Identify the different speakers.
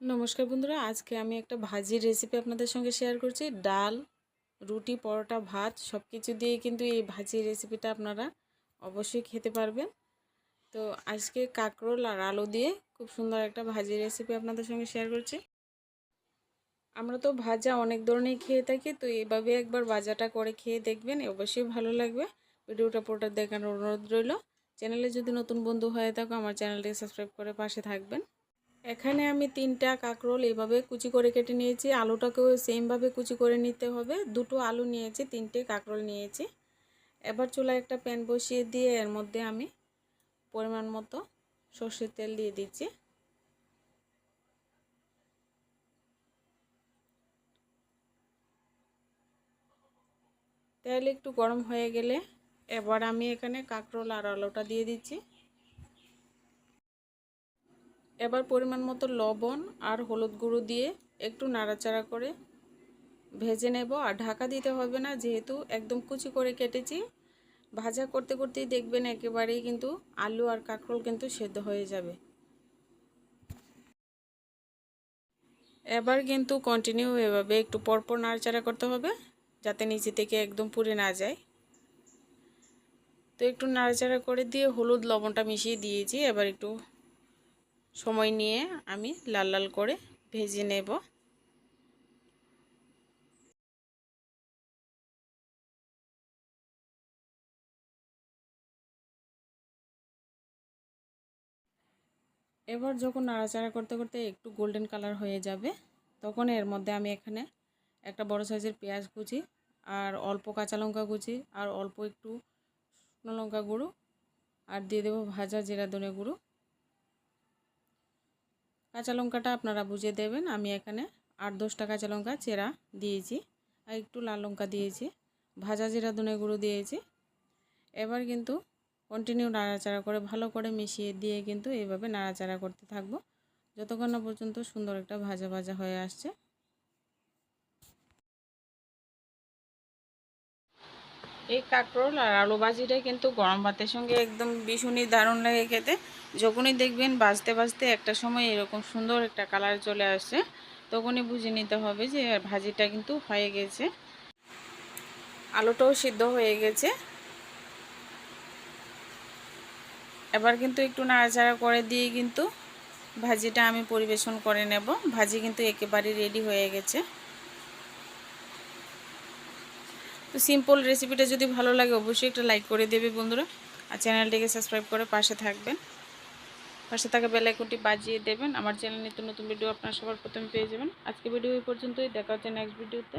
Speaker 1: নমস্কার বন্ধুরা, আজকে আমি একটা ভাজির রেসিপি আপনাদের সঙ্গে শেয়ার করছি। ডাল, রুটি, পরোটা, ভাত সব কিছু দিয়ে কিন্তু এই ভাজির রেসিপিটা আপনারা অবশ্যই খেতে পারবেন। তো আজকে কাঁকরোল আর আলু দিয়ে খুব সুন্দর একটা ভাজির রেসিপি আপনাদের সঙ্গে শেয়ার করছি। আমরা তো ভাজা অনেক ধরনের খেয়ে থাকি, তো এইভাবে একবার ভাজাটা করে খেয়ে দেখবেন, অবশ্যই ভালো লাগবে। ভিডিওটা পুরোটা দেখানোর অনুরোধ রইল। চ্যানেলে যদি নতুন বন্ধু হয়ে থাকো, আমার চ্যানেলটি সাবস্ক্রাইব করে পাশে থাকবেন। এখানে আমি তিনটা কাঁকরোল এভাবে কুচি করে কেটে নিয়েছি। আলুটাকেও সেমভাবে কুচি করে নিতে হবে। দুটো আলু নিয়েছি, তিনটে কাঁকরোল নিয়েছি। এবার চুলায় একটা প্যান বসিয়ে দিয়ে এর মধ্যে আমি পরিমাণ মতো সর্ষের তেল দিয়ে দিচ্ছি। তেল একটু গরম হয়ে গেলে এবার আমি এখানে কাঁকরোল আর আলুটা দিয়ে দিচ্ছি। এবার পরিমাণ মতো লবণ আর হলুদ গুঁড়ো দিয়ে একটু নাড়াচাড়া করে ভেজে নেব। আর ঢাকা দিতে হবে না, যেহেতু একদম কুচি করে কেটেছি। ভাজা করতে করতেই দেখবেন একেবারেই কিন্তু আলু আর কাঁকরোল কিন্তু সেদ্ধ হয়ে যাবে। এবার কিন্তু কন্টিনিউ এভাবে একটু পরপর নাড়াচাড়া করতে হবে, যাতে নিচে থেকে একদম পুড়ে না যায়। তো একটু নাড়াচাড়া করে দিয়ে হলুদ লবণটা মিশিয়ে দিয়েছি, এবার একটু সময় নিয়ে আমি লাল লাল করে ভেজে নেব। এবার যখন নাড়াচাড়া করতে করতে একটু গোল্ডেন কালার হয়ে যাবে, তখন এর মধ্যে আমি এখানে একটা বড় সাইজের পেঁয়াজ কুচি আর অল্প কাঁচা লঙ্কা কুচি আর অল্প একটু শুকনো লঙ্কা গুঁড়ো আর দিয়ে দেবো ভাজা জিরা ধনে গুঁড়ো। কাঁচা লঙ্কাটা আপনারা বুঝে দেবেন। আমি এখানে আট দশটা কাঁচা লঙ্কা চেরা দিয়েছি আর একটু লাল লঙ্কা দিয়েছি। ভাজা জিরা দুনে গুঁড়ো দিয়েছি। এবার কিন্তু কন্টিনিউ নাড়াচাড়া করে ভালো করে মিশিয়ে দিয়ে কিন্তু এইভাবে নাড়াচাড়া করতে থাকব। যতক্ষণ না পর্যন্ত সুন্দর একটা ভাজা ভাজা হয়ে আসছে। এই কাঁকরোল আর আলু ভাজিটা কিন্তু গরম ভাতের সঙ্গে একদম ভীষণই দারুণ লাগে খেতে। যখনই দেখবেন বাজতে বাজতে একটা সময় এরকম সুন্দর একটা কালার চলে আসছে, তখনই বুঝে নিতে হবে যে ভাজিটা কিন্তু হয়ে গেছে। আলুটাও সিদ্ধ হয়ে গেছে। এবার কিন্তু একটু নাড়াচাড়া করে দিয়ে কিন্তু ভাজিটা আমি পরিবেশন করে নেব। ভাজি কিন্তু একেবারে রেডি হয়ে গেছে। তো সিম্পল রেসিপিটা যদি ভালো লাগে, অবশ্যই একটা লাইক করে দেবে বন্ধুরা। আর চ্যানেলটিকে সাবস্ক্রাইব করে পাশে থাকবেন। পাশে থাকা বেলাইকনটি বাজিয়ে দেবেন। আমার চ্যানেল নিত্য নতুন ভিডিও আপনার সবার প্রথমে পেয়ে যাবেন। আজকে ভিডিও এই পর্যন্তই। দেখা হচ্ছে নেক্সট ভিডিওতে